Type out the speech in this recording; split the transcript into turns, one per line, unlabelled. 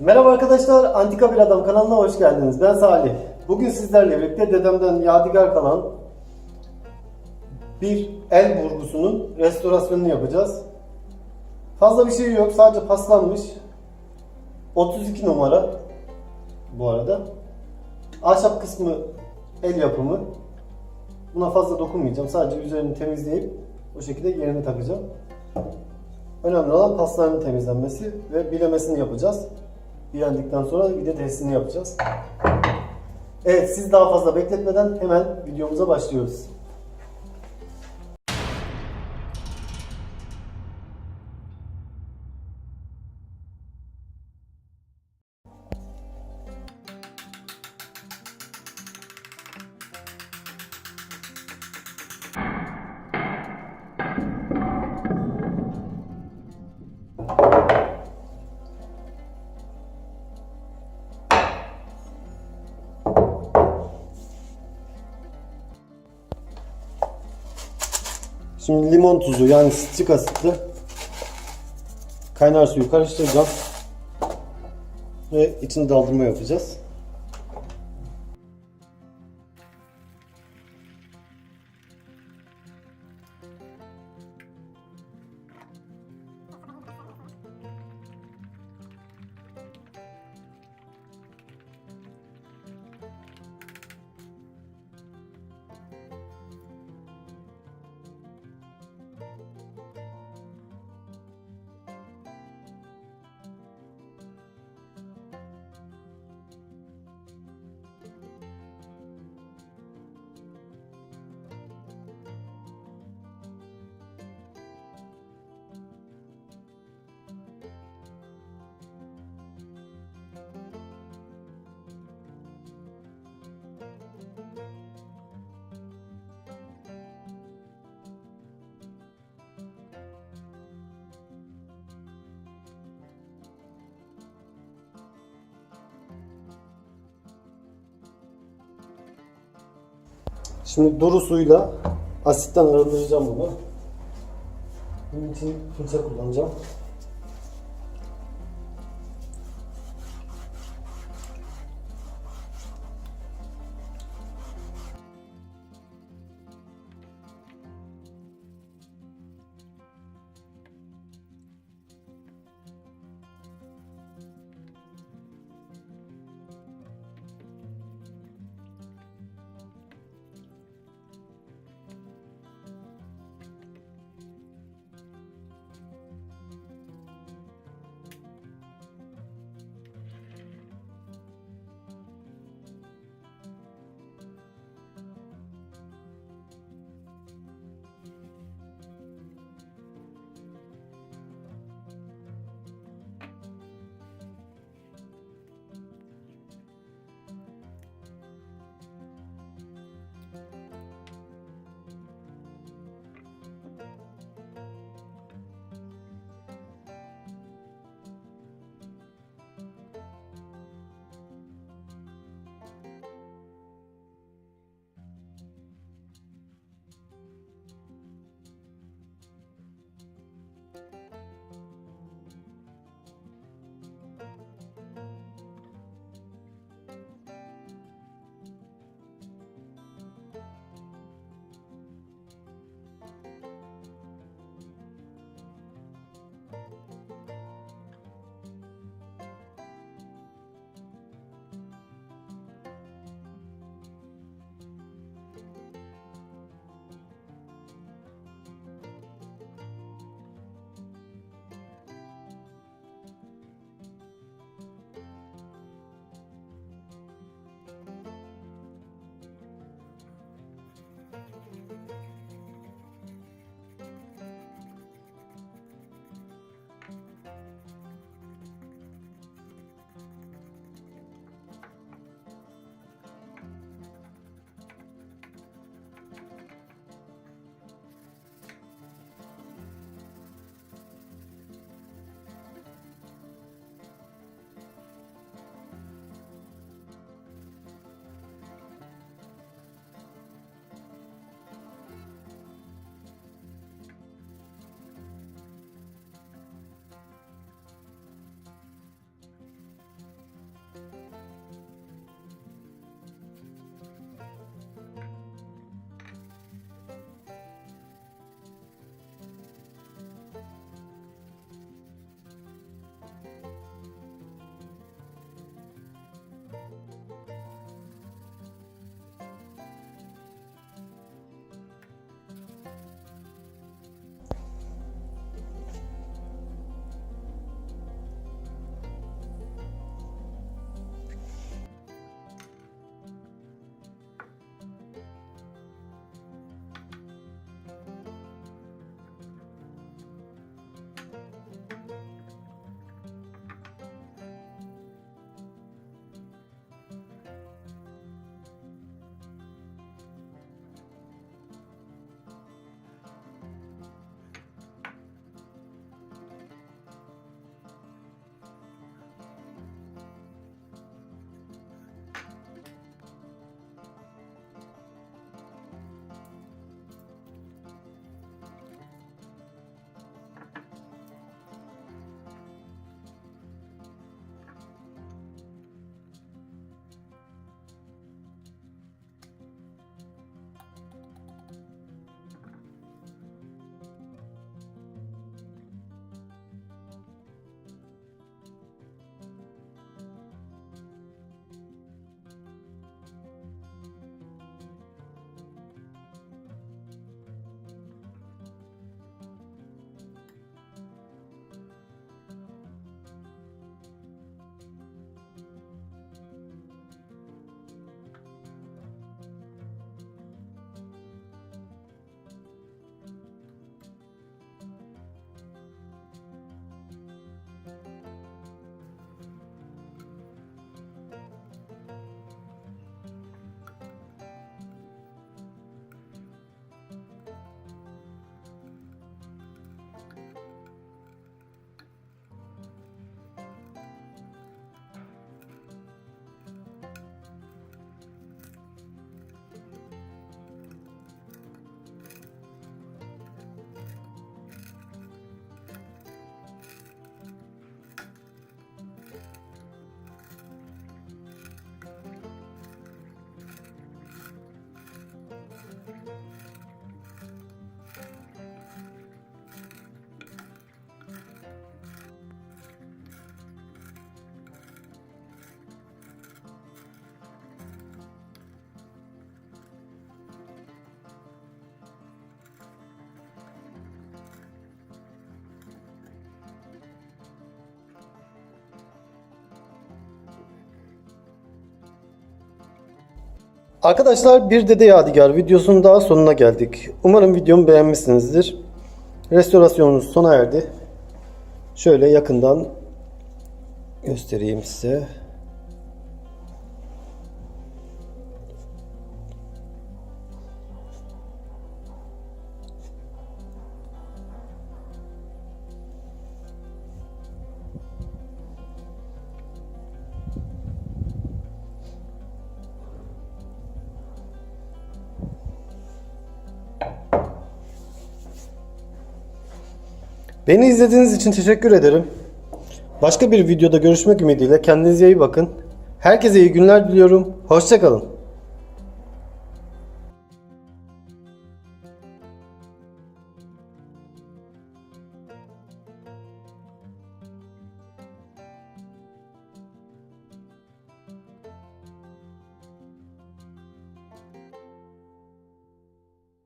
Merhaba arkadaşlar, Antika Bir Adam kanalına hoş geldiniz. Ben Salih. Bugün sizlerle birlikte dedemden yadigar kalan bir el burgusunun restorasyonunu yapacağız. Fazla bir şey yok, sadece paslanmış. 32 numara bu arada. Ahşap kısmı el yapımı. Buna fazla dokunmayacağım. Sadece üzerini temizleyip o şekilde yerine takacağım. Önemli olan paslarının temizlenmesi ve bilemesini yapacağız. Bilendikten sonra bir de testini yapacağız. Evet siz daha fazla bekletmeden hemen videomuza başlıyoruz. Şimdi limon tuzu yani sitrik asitli kaynar suyu karıştıracağım. Ve içini daldırma yapacağız. Şimdi duru suyla asitten arındıracağım bunu. Bunun için fırça kullanacağım. Arkadaşlar bir Dede Yadigar videosunun daha sonuna geldik. Umarım videomu beğenmişsinizdir. Restorasyonumuz sona erdi. Şöyle yakından göstereyim size. Beni izlediğiniz için teşekkür ederim. Başka bir videoda görüşmek ümidiyle kendinize iyi bakın. Herkese iyi günler diliyorum. Hoşçakalın.